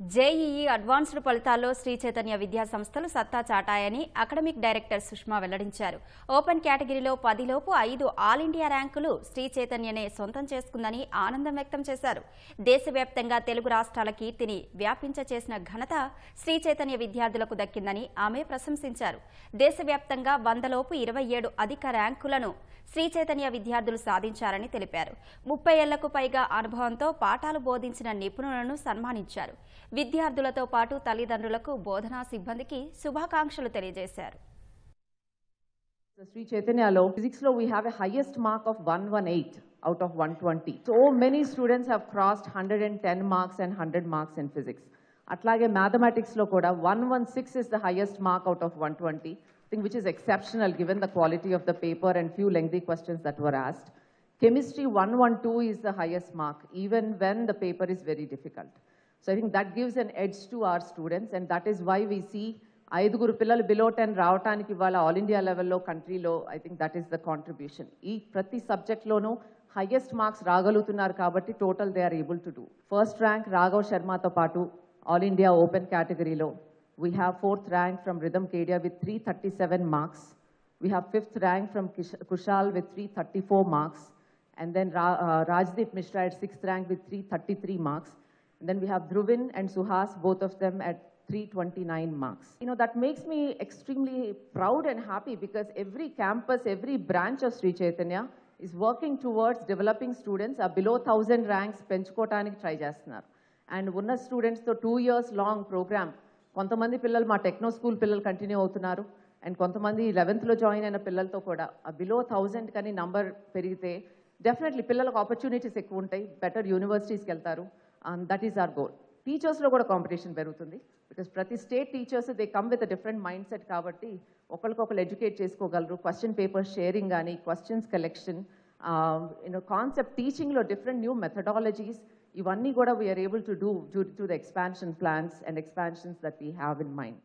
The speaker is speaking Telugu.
జేఈఈ అడ్వాన్స్డ్ ఫలితాల్లో శ్రీ చైతన్య విద్యా సంస్థలు సత్తా చాటాయని అకాడమిక్ డైరెక్టర్ సుష్మా వెల్లడించారు. ఓపెన్ కేటగిరీలో పదిలోపు ఐదు ఆల్ ఇండియా ర్యాంకులు శ్రీ చైతన్యనే సొంతం చేసుకుందని ఆనందం వ్యక్తం చేశారు. దేశవ్యాప్తంగా తెలుగు రాష్ట్రాల కీర్తిని వ్యాపించ చేసిన ఘనత శ్రీ చైతన్య విద్యార్థులకు దక్కిందని ఆమె ప్రశంసించారు. దేశవ్యాప్తంగా వందలోపు ఇరవై ఏడు అధిక ర్యాంకులను శ్రీ చైతన్య విద్యార్థులు సాధించారని తెలిపారు. ముప్పై ఏళ్ళకు పైగా అనుభవంతో పాఠాలు బోధించిన నిపుణులను సన్మానించారు. విద్యార్థులతో పాటు తల్లిదండ్రులకు బోధనా సిబ్బందికి శుభాకాంక్షలు తెలియజేశారు. శ్రీ చైతన్యలో ఫిజిక్స్లో we have a highest mark of one one eight out of one twenty so many students have crossed hundred and ten marks and hundred marks in physics అట్లాగే మ్యాథమెటిక్స్లో కూడా one one six is the highest mark out of one twenty thing which is exceptional given the quality of the paper and few lengthy questions that were asked chemistry one one two is the highest mark even when the paper is very difficult so I think that gives an edge to our students and that is why we see ఐదుగురు పిల్లలు బిలో టెన్ రావటానికి ఇవాళ ఆల్ ఇండియా లెవెల్లో కంట్రీలో I think that is the contribution ఈ ప్రతి సబ్జెక్ట్లోనూ హయ్యెస్ట్ మార్క్స్ రాగలుగుతున్నారు కాబట్టి total they are able to do first rank Raghav శర్మతో పాటు ఆల్ ఇండియా ఓపెన్ కేటగిరీలో we have fourth rank from Rhythm Kedia with three thirty seven marks we have fifth rank from Kushal with three thirty four marks and then Rajdeep Mishra at sixth rank with three thirty three marks Then we have Dhruvin and Suhas, both of them at 329 marks. You know, that makes me extremely proud and happy because every campus, every branch of Sri Chaitanya is working towards developing students Are below 1000 ranks పెంచుకోవటానికి ట్రై చేస్తున్నారు అండ్ ఉన్న స్టూడెంట్స్తో టూ ఇయర్స్ లాంగ్ ప్రోగ్రామ్ కొంతమంది పిల్లలు మా టెక్నో స్కూల్ పిల్లలు కంటిన్యూ అవుతున్నారు అండ్ కొంతమంది లెవెన్త్లో జాయిన్ అయిన పిల్లలతో కూడా ఆ బిలో థౌజండ్ కానీ నంబర్ పెరిగితే డెఫినెట్లీ పిల్లలకు ఆపర్చునిటీస్ ఎక్కువ ఉంటాయి బెటర్ యూనివర్సిటీస్కి వెళ్తారు దట్ ఈస్ అవర్ గోల్ టీచర్స్లో కూడా కాంపిటీషన్ పెరుగుతుంది. బికాస్ ప్రతి state teachers they come with different mind set కాబట్టి ఒకరికొకరు ఎడ్యుకేట్ చేసుకోగలరు. క్వశ్చన్ పేపర్ షేరింగ్ కానీ questions collection you know concept టీచింగ్లో different new methodologies ఇవన్నీ కూడా we are able to do due to the expansion plans and expansions that we have in mind